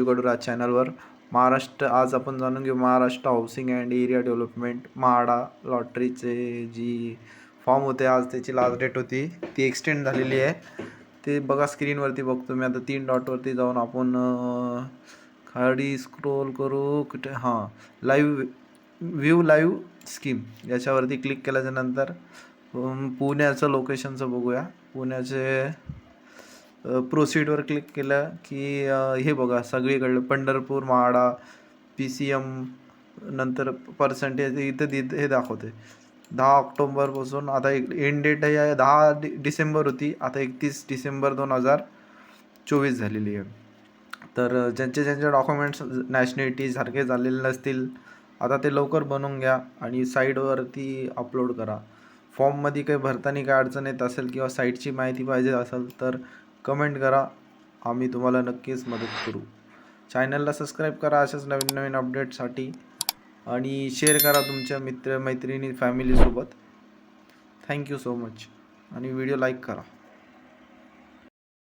राज चॅनलवर. महाराष्ट्र आज आपण जाणून घेऊ Maharashtra housing and area development MHADA लॉटरीचे जी फॉर्म होते आज त्याची लास्ट डेट होती. ती एक्सटेंड झालेली आहे. ते बघा स्क्रीनवरती बघतो मी. आता तीन डॉटवरती जाऊन आपण खाडी खाली स्क्रोल करू. कुठे? हां. लाईव्ह व्ह्यू लाईव्ह स्कीम याच्यावरती क्लिक केल्याच्यानंतर पुण्याचं लोकेशनचं बघूया. पुण्याचे प्रोसीडवर क्लिक केलं की हे बघा सगळीकडलं Pandharpur MHADA P C M नंतर पर्सेंटेज इथं दि हे दाखवते दहा ऑक्टोंबरपासून आता एक एंड डेट आहे दहा डि डिसेंबर होती आता एकतीस डिसेंबर दोन हजार चोवीस झालेली आहे. तर ज्यांचे ज्यांचे डॉक्युमेंट्स नॅशनॅलिटी सारखे झालेले नसतील आता ते लवकर बनवून घ्या आणि साईडवरती अपलोड करा. फॉर्ममध्ये काही भरताना काही अडचण येत असेल किंवा साईटची माहिती पाहिजे असेल तर कमेंट करा. आम्ही तुम्हाला नक्कीच मदत करू. चॅनलला सबस्क्राईब करा अशाच नवीन नवीन अपडेटसाठी आणि शेअर करा तुमच्या मित्र मैत्रिणी फॅमिलीसोबत थँक्यू सो मच आणि व्हिडिओ लाईक करा.